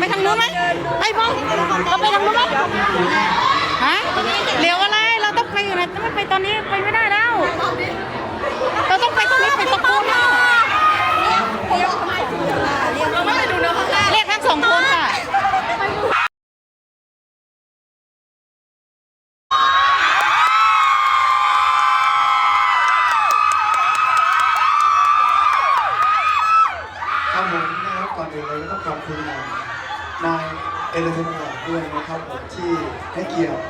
ไปทำเนู้นไหมไปบ้องเราไปทางนู้นไหมฮะเลี้ยวอะไร เราต้องไปอยู่นะไม่ไปตอนนี้ไปไม่ได้แล้ว เราต้องไปตรงนี้ไปตะกูลแล้วเรียกทั้งสองคนค่ะ ครับผมนะครับก่อนอื่นเลยก็ต้องขอบคุณนาย เอเลเทนเนอร์ด้วยนะครับผมที่ให้เกียรติ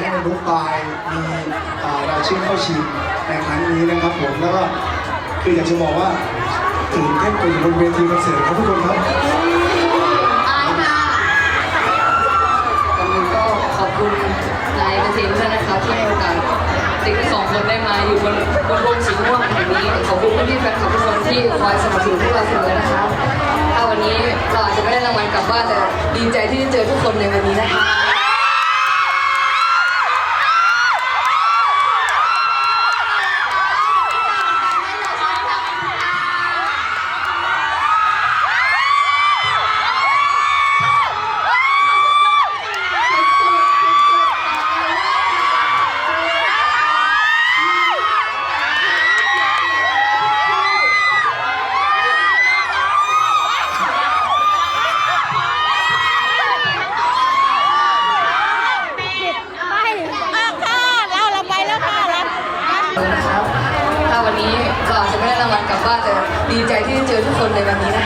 ให้นุกปายมีรายชื่อเข้าชิงในครั้งนี้นะครับผมแล้วก็คืออยากจะบอกว่าตื่นเต้นกว่าอยู่บนเวทีคอนเสิร์ตครับทุกคนครับ อายค่ะก่อนอื่นก็ขอบคุณนายเกษมด้วยนะครับที่ให้โอกาสเด็กทั้งสองคนได้มาอยู่บนบนวงสีม่วงแห่งนี้ ขอบคุณพี่ๆแฟนคลับ ที่คอยสนับสนุนพวกเราเสมอนะคะถ้าวันนี้เราอาจจะไม่ได้รางวัลกลับบ้านแต่ดีใจที่ได้เจอทุกคนในวันนี้นะคะ ราอาจจะไม่ได้รางวัลกลับบ้านแต่ดีใจที่ได้เจอทุกคนในวันนี้นะ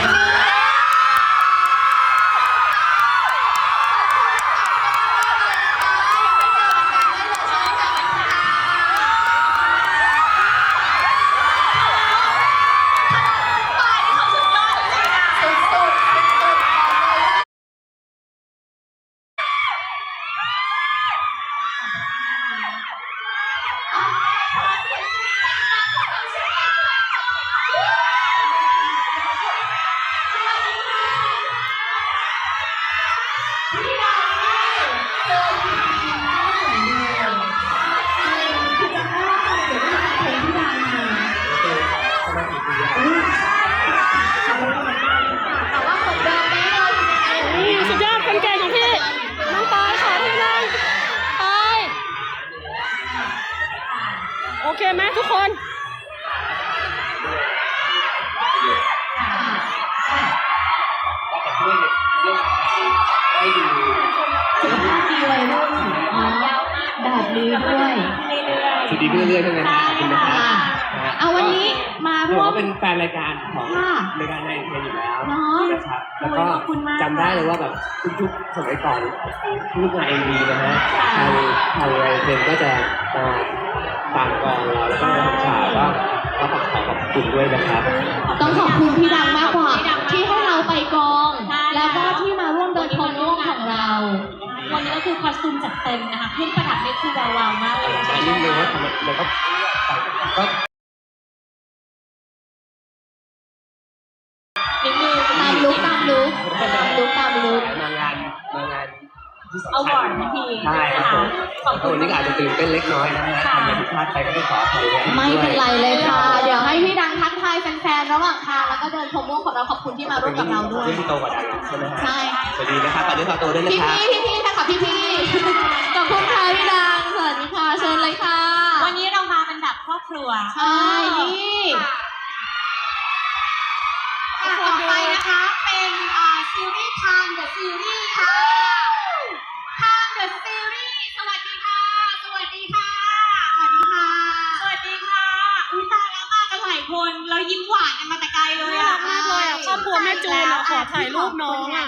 คะ สุดยอดคนเก่งของพี่น้องปอยขอที่นั่งปอยโอเคไหมทุกคน แบบนี้ด้วยสุดดีเรื่อยๆใช่ไหมครับขอบคุณนะครับค่ะเอาวันนี้มาผมร่วม ว่าเป็นแฟนรายการของค่ะรายการในเพลงอยู่แล้วเนาะนะครับแล้วก็ขอบคุณมากจำได้เลยว่าแบบทุกๆสมัยก่อนทุกงานเอ็มวีนะฮะทางทางรายเพลงก็จะมาตามกองเราแล้วก็มาทำข่าวว่าก็ขอขอบคุณด้วยนะครับ ต้องขอบคุณพี่ดังมากกว่า คือคอสตูมจัดเต็มนะคะเครื่องประดับนี่คือวาวๆมากเลยใช่นิดนึงว่าทำไมมันก็ก็นิดนึงตามลุกตามลุกตามลุกตามลุกมางานมางานที่สำคัญเอาวอร์ดทันทีใช่ครับผมขอบแล้วคุวันณนี้ก็อาจจะตื่นเต้นเล็กน้อยนะฮะค่ะทำให้ผิดพลาดไปก็ต้องขออภัยด้วยไม่เป็นไรเลยค่ะ เดี๋ยวให้พี่ดังทักทายแฟนๆ ระหว่างทางแล้วก็เดินพรมร่วมของเราขอบคุณที่มาร่วมกับเราด้วย ที่โตกว่าดังใช่ไหมฮะใช่สวัสดีนะครับฝากด้วยฝากตัวด้วยนะพี่ครับ พี่พี่พี่ค่ะพี่พี่ขอบคุณค่ะพี่ดังสวัสดีค่ะเชิญเลยค่ะวันนี้เรามาเป็นแบบครอบครัวใช่นี่ค่ะต่อไปนะคะ เป็นอ่าซีรีส์ทางเดอะซีรี จูนอะขอถ่ายรูปน้องอะ